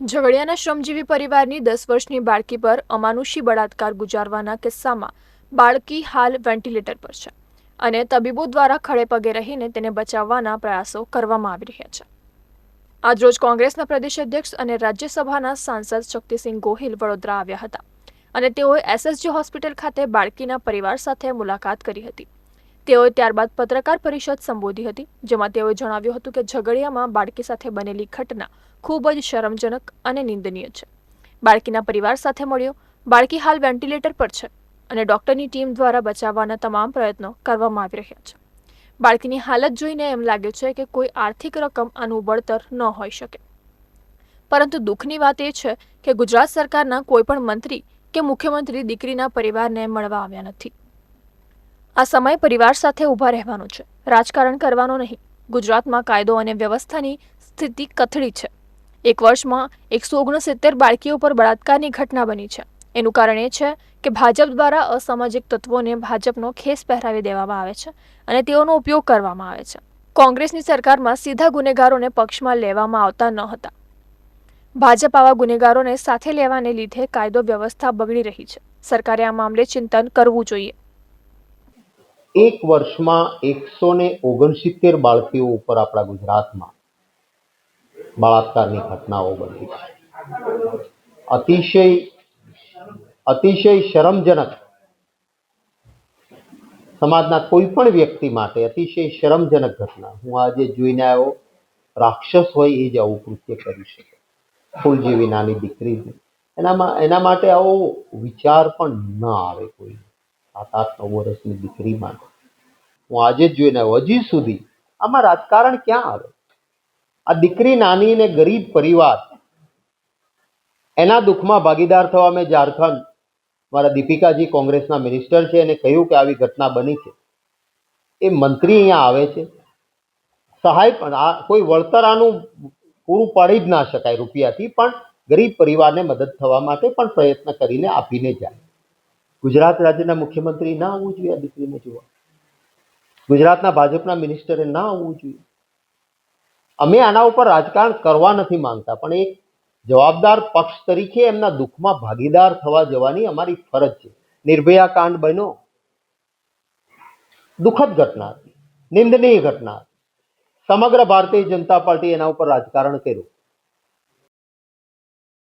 ઝઘડિયાના શ્રમજીવી પરિવારની દસ વર્ષની બાળકી પર અમાનુષી બળાત્કાર ગુજારવાના કિસ્સામાં બાળકી હાલ વેન્ટિલેટર પર છે અને તબીબો દ્વારા ખડે પગે રહીને તેને બચાવવાના પ્રયાસો કરવામાં આવી રહ્યા છે. આજરોજ કોંગ્રેસના પ્રદેશ અધ્યક્ષ અને રાજ્યસભાના સાંસદ શક્તિસિંહ ગોહિલ વડોદરા આવ્યા હતા અને તેઓએ એસએસજી હોસ્પિટલ ખાતે બાળકીના પરિવાર સાથે મુલાકાત કરી હતી. તેઓએ ત્યારબાદ પત્રકાર પરિષદ સંબોધી હતી, જેમાં તેઓએ જણાવ્યું હતું કે ઝઘડિયામાં બાળકી સાથે બનેલી ઘટના ખૂબ જ શરમજનક અને નિંદનીય છે. બાળકીના પરિવાર સાથે મળ્યો, બાળકી હાલ વેન્ટિલેટર પર છે અને ડોક્ટરની ટીમ દ્વારા બચાવવાના તમામ પ્રયત્નો કરવામાં આવી રહ્યા છે. બાળકીની હાલત જોઈને એમ લાગે છે કે કોઈ આર્થિક રકમ આનું વળતર ન હોઈ શકે. પરંતુ દુઃખની વાત એ છે કે ગુજરાત સરકારના કોઈપણ મંત્રી કે મુખ્યમંત્રી દીકરીના પરિવારને મળવા આવ્યા નથી. આ સમય પરિવાર સાથે ઊભા રહેવાનો છે. રાજકારણ કરવાનો નહીં. ગુજરાતમાં કાયદો અને વ્યવસ્થાની સ્થિતિ કથળી છે. એક વર્ષમાં એકસો ઓગણસિત્તેર બાળકીઓ પર બળાત્કારની ઘટના બની છે. એનું કારણ એ છે કે ભાજપ દ્વારા અસામાજિક તત્વોને ભાજપનો ખેસ પહેરાવી દેવામાં આવે છે અને તેઓનો ઉપયોગ કરવામાં આવે છે. કોંગ્રેસની સરકારમાં સીધા ગુનેગારોને પક્ષમાં લેવામાં આવતા ન હતા. ભાજપ આવા ગુનેગારોને સાથે લેવાને લીધે કાયદો વ્યવસ્થા બગડી રહી છે. સરકારે આ મામલે ચિંતન કરવું જોઈએ. એક વર્ષમાં એકસો ને ઓગણસિત્તેર બાળકીઓ ઉપર આપણા ગુજરાતમાં બળાત્કારની ઘટનાઓ બની છે. અતિશય અતિશય શરમજનક સમાજના કોઈ પણ વ્યક્તિ માટે અતિશય શરમજનક ઘટના. હું આજે જોઈને આવ્યો, રાક્ષસ હોય એ જ આવું કૃત્ય કરી શકે. ફૂલ જેવી નાની દીકરી એનામાં, એના માટે આવો વિચાર પણ ન આવે કોઈ. સાત આઠ નવ વર્ષની દીકરી માટે હું આજે જ જોઈને આવ્યો. હજી સુધી. આમાં રાજકારણ ક્યાં આવે? આ દીકરી, નાની ને ગરીબ પરિવાર, એના દુઃખમાં ભાગીદાર થવા મેં ઝારખંડ મારા દીપિકાજી કોંગ્રેસના મિનિસ્ટર છે એને કહ્યું કે આવી ઘટના બની છે. એ મંત્રી અહીંયા આવે છે. સહાય પણ આ કોઈ વળતર આનું પૂરું પાડી જ ના શકાય રૂપિયાથી, પણ ગરીબ પરિવારને મદદ થવા માટે પણ પ્રયત્ન કરીને આપીને જાય. ગુજરાત રાજ્યના મુખ્યમંત્રી ના આવવું જોઈએ આ દીકરીને જોવા. ગુજરાતના ભાજપના મિનિસ્ટરે ના આવવું જોઈએ. અમે આના ઉપર રાજકારણ કરવા નથી માંગતા, પણ એક જવાબદાર પક્ષ તરીકે એમના દુઃખમાં ભાગીદાર થવા જવાની અમારી ફરજ છે. નિર્ભયા કાંડ બન્યો. દુઃખદ ઘટના હતી. નિંદનીય ઘટના હતી. સમગ્ર ભારતીય જનતા પાર્ટી એના ઉપર રાજકારણ કર્યું.